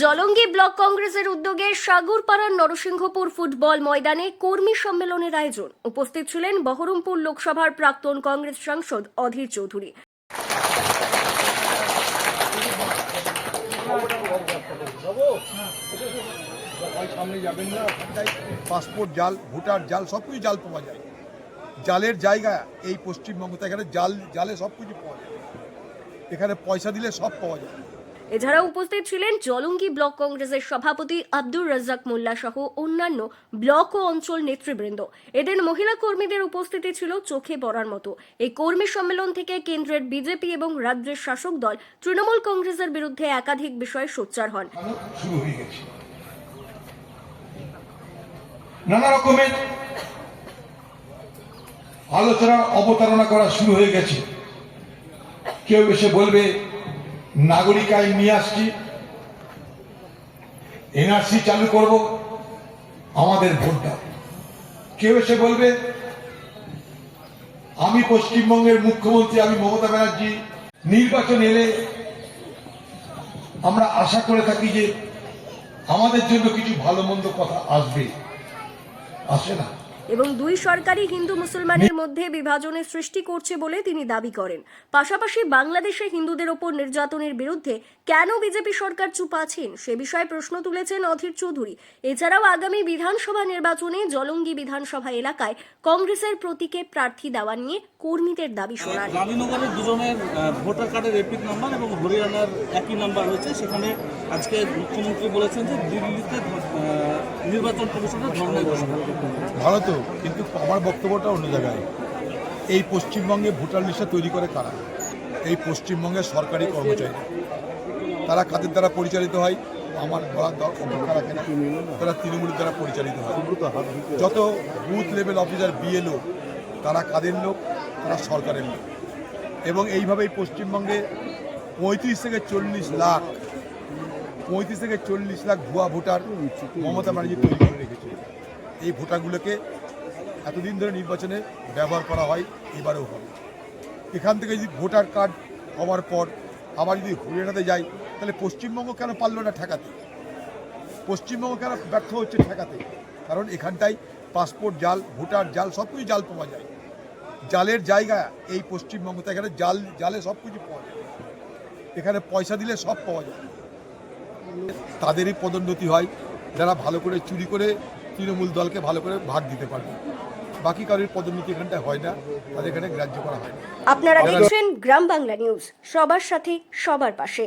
Jalangi block কংগ্রেসের উদ্যোগে সাগরপাড়ার Narsinghpur football ময়দানে কর্মী সম্মেলনের আয়োজন। উপস্থিত ছিলেন বহরমপুর লোকসভার প্রাক্তন কংগ্রেস সাংসদ অধীর চৌধুরী। পাসপোর্ট জাল, ভোটার জাল সব কিছু জাল পাওয়া যায়। জালের জায়গা এই পশ্চিমবঙ্গ এখানে জাল, জালে সব কিছু পাওয়া যায়। এখানে পয়সা দিলে সব পাওয়া যায়। এছাড়া উপস্থিত ছিলেন জলঙ্গি ব্লক কংগ্রেসের সভাপতি আব্দুর রাজ্জাক মোল্লা সহ অন্যান্য ব্লক ও অঞ্চল নেতৃবৃন্দ। এদের মহিলা কর্মীদের উপস্থিতি ছিল চোখে পড়ার মতো। এই কর্মী সম্মেলন থেকে কেন্দ্রের বিজেপি এবং রাজ্যের শাসক দল তৃণমূল কংগ্রেসের বিরুদ্ধে একাধিক বিষয়ে সোচ্চার হন। নানা রকমের আলোচনা, অবতারণা করা শুরু হয়ে গেছে। কেউ এসে বলবে নাগরিক আইন নিয়ে আসছি। এনআরসি চালু করব আমাদের ভোট দাও কেউ এসে বলবে, আমি পশ্চিমবঙ্গের মুখ্যমন্ত্রী, আমি মমতা ব্যানার্জি। নির্বাচন এলে আমরা আশা করে থাকি যে আমাদের জন্য কিছু ভালো মন্দ কথা আসবে। আসে না। এবং দুই সরকারই হিন্দু মুসলমানের মধ্যে বিভাজনের সৃষ্টি করছে বলে তিনি দাবি করেন। পাশাপাশি বাংলাদেশে হিন্দুদের ওপর নির্যাতনের বিরুদ্ধে কেন বিজেপি সরকার চুপ আছেন সে বিষয়ে প্রশ্ন তুলেছেন অধীর চৌধুরী। এছাড়াও আগামী বিধানসভা নির্বাচনে জলঙ্গি বিধানসভা এলাকায় কংগ্রেসের প্রতীকে প্রার্থী দেওয়া নিয়ে কর্মীদের দাবি শোনান রানীনগরের দুজনের ভোটার কার্ডের এপিক নাম্বার এবং হরিয়ানার একই নাম্বার রয়েছে। সেখানে আজকে মুখ্যমন্ত্রী বলেছেন যে দিল্লিতে নির্বাচন কমিশনের ধর্মের ঘোষণা ভালো তো কিন্তু আমার বক্তব্যটা অন্য জায়গায়। এই পশ্চিমবঙ্গে ভোটার লিস্টটা তৈরি করে কারা? এই পশ্চিমবঙ্গের সরকারি কর্মচারী তারা কাদের দ্বারা পরিচালিত হয়? আমার বলার দর- অপেক্ষা রাখে না। তারা তৃণমূলের দ্বারা পরিচালিত হয়। যত বুথ লেভেল অফিসার বিএলও তারা কাদের লোক? তারা সরকারের লোক। এবং এইভাবেই পশ্চিমবঙ্গে পঁয়ত্রিশ থেকে চল্লিশ লাখ, পঁয়ত্রিশ থেকে চল্লিশ লাখ ভুয়া ভোটার মমতা ব্যানার্জি তৈরি করে রেখেছে। এই ভোটারগুলোকে এতদিন ধরে নির্বাচনে ব্যবহার করা হয়, এবারেও হবে। এখান থেকে যদি ভোটার কার্ড হওয়ার পর আবার যদি হরিয়ানাতে যাই, তাহলে পশ্চিমবঙ্গ কেন পারল না ঠেকাতে? পশ্চিমবঙ্গ কেন ব্যর্থ হচ্ছে ঠেকাতে? কারণ এখানটায় পাসপোর্ট, জাল, ভোটার জাল, সব কিছু জাল পাওয়া যায়। জালের জায়গা এই পশ্চিমবঙ্গ তো এখানে জাল, জালে সব কিছু পাওয়া যায়। এখানে পয়সা দিলে সব পাওয়া যায়। তাদেরই পদোন্নতি হয়, যারা ভালো করে চুরি করে তৃণমূল দলকে ভালো করে ভাগ দিতে পারবে। বাকি কারোর পদোন্নতি এখানটায় হয় না তাদের এখানে গ্রাহ্য করা হয় না। আপনারা দেখছেন গ্রাম বাংলা নিউজ সবার সাথে সবার পাশে।